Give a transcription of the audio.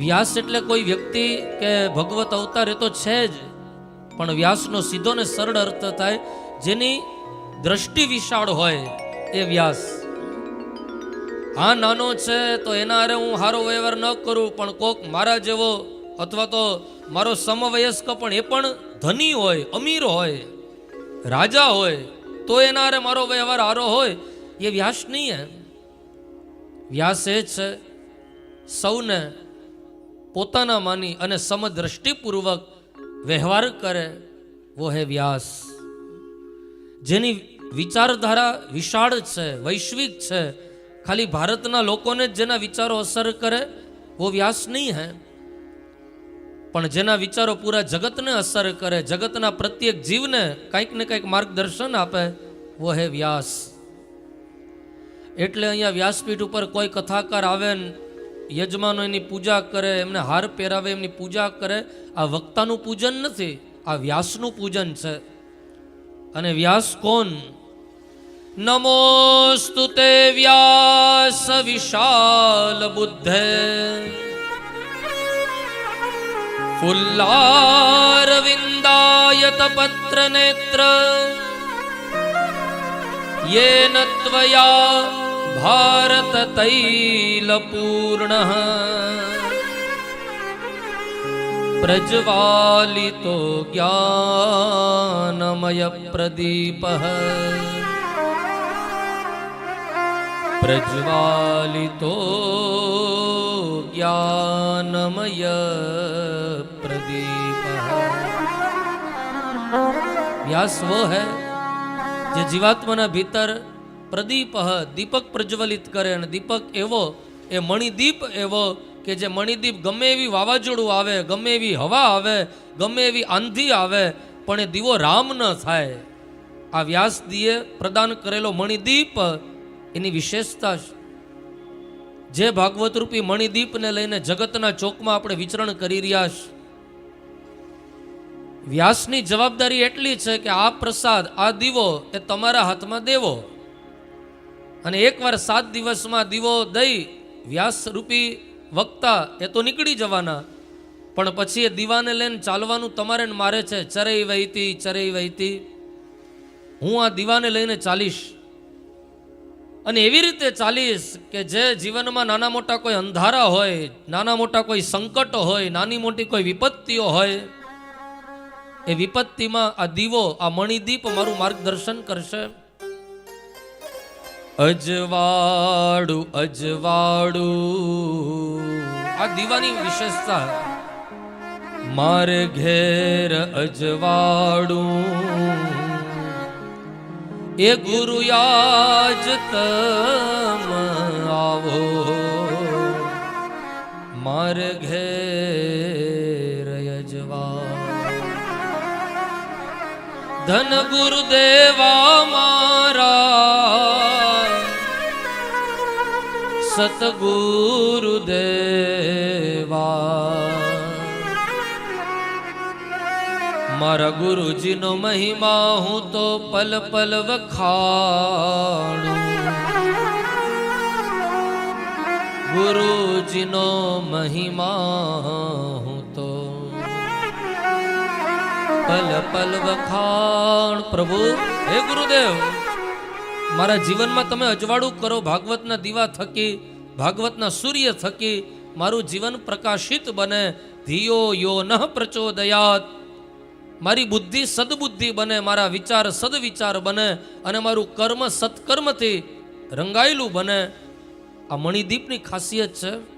વ્યાસ એટલે કોઈ વ્યક્તિ કે ભગવત અવતાર એ તો છે જ, પણ વ્યાસનો સીધો ને સરળ અર્થ થાય, જેની દ્રષ્ટિ વિશાળ હોય એ વ્યાસ. હા, નાનો છે તો એના હારે હું હારો વ્યવહાર ન કરું, પણ કોક મારા જેવો અથવા તો મારો સમવયસ્ક પણ એ પણ ધની હોય, અમીર હોય, રાજા હોય, તો એના હારે મારો વ્યવહાર હારો હોય, એ વ્યાસ નહીં વ્યાસ એ છે સૌને પોતાના માની અને સમદ્રષ્ટિપૂર્વક વ્યવહાર કરે, વો હે વ્યાસ. જેની વિચારધારા વિશાળ છે, વૈશ્વિક છે, ખાલી ભારતના લોકોને જ જેના વિચારો અસર કરે, વો વ્યાસ નહીં હે. પણ જેના વિચારો પૂરા જગતને અસર કરે, જગતના પ્રત્યેક જીવને કંઈક ને કંઈક માર્ગદર્શન આપે, વો હે વ્યાસ. એટલે અહીંયા વ્યાસપીઠ ઉપર કોઈ કથાકાર આવે ને યજમાનો એની પૂજા કરે, એમને હાર પહેરાવે, એમની પૂજા કરે. આ વક્તાનું પૂજન નથી, આ વ્યાસનું પૂજન છે. અને વ્યાસ કોણ? નમોસ્તુ તે વ્યાસ વિશાલ બુદ્ધે. ફુલ્લારવિંદાયત પત્ર નેત્ર. ભારત તૈલ પૂર્ણ પ્રજ્વાલિતો જ્ઞાનમય પ્રદીપ પ્રજ્વાલિતો જ્ઞાનમય પ્રદીપ વ્યાસ વો હૈ જે જીવાત્માના ભીતર પ્રદીપ દીપક પ્રજ્વલિત કરે અને દીપક એવો, એ મણિદીપ એવો કે જે મણિદીપ ગમે એવી વાવાઝોડું આવે, ગમે એવી હવા આવે, ગમે એવી આંધી આવે, પણ એ દીવો રામ ન થાય. આ વ્યાસદીએ પ્રદાન કરેલો મણિદીપ એની વિશેષતા છે. જે ભાગવત રૂપી મણિદીપને લઈને જગતના ચોકમાં આપણે વિચરણ કરી રહ્યા છે. વ્યાસની જવાબદારી એટલી છે કે આ પ્રસાદ, આ દીવો એ તમારા હાથમાં દેવો. અને એકવાર સાત દિવસમાં દીવો દઈ વ્યાસ રૂપી વક્તા એ તો નીકળી જવાના. પણ પછી એ દીવાને લઈને ચાલવાનું તમારે મારે છે. ચરઈ વહીતી ચરઈ વહીતી. હું આ દીવાને લઈને ચાલીશ. અને એવી રીતે ચાલીશ કે જે જીવનમાં નાના મોટા કોઈ અંધારા હોય, નાના મોટા કોઈ સંકટ હોય, નાની મોટી કોઈ વિપત્તિઓ હોય, એ વિપત્તિમાં આ દીવો, આ મણિદીપ મારું માર્ગદર્શન કરશે. અજવાળું અજવાળું. આ દીવાની વિશેષતા. મારે ઘેર અજવાળું. એ ગુરુ યાજ તમ આવો. મારે ઘેર અજવાળું. ધન ગુરુદેવા મારા સતગુરુદેવા મારા ગુરુજીનો મહિમા હું તો પલ પલ વખાણું. ગુરુજીનો મહિમા હું તો પલ પલ વખાણ. પ્રભુ, હે ગુરુદેવ. મારા જીવનમાં તમે અજવાળું કરો, ભાગવતના દીવા થકી, ભાગવતના સૂર્ય થકી, મારું જીવન પ્રકાશિત બને. ધિયો યો નઃ પ્રચોદયાત. મારી બુદ્ધિ સદબુદ્ધિ બને, મારા વિચાર સદવિચાર બને અને મારું કર્મ સત્કર્મથી રંગાયેલું બને. આ મણિદીપની ખાસિયત છે.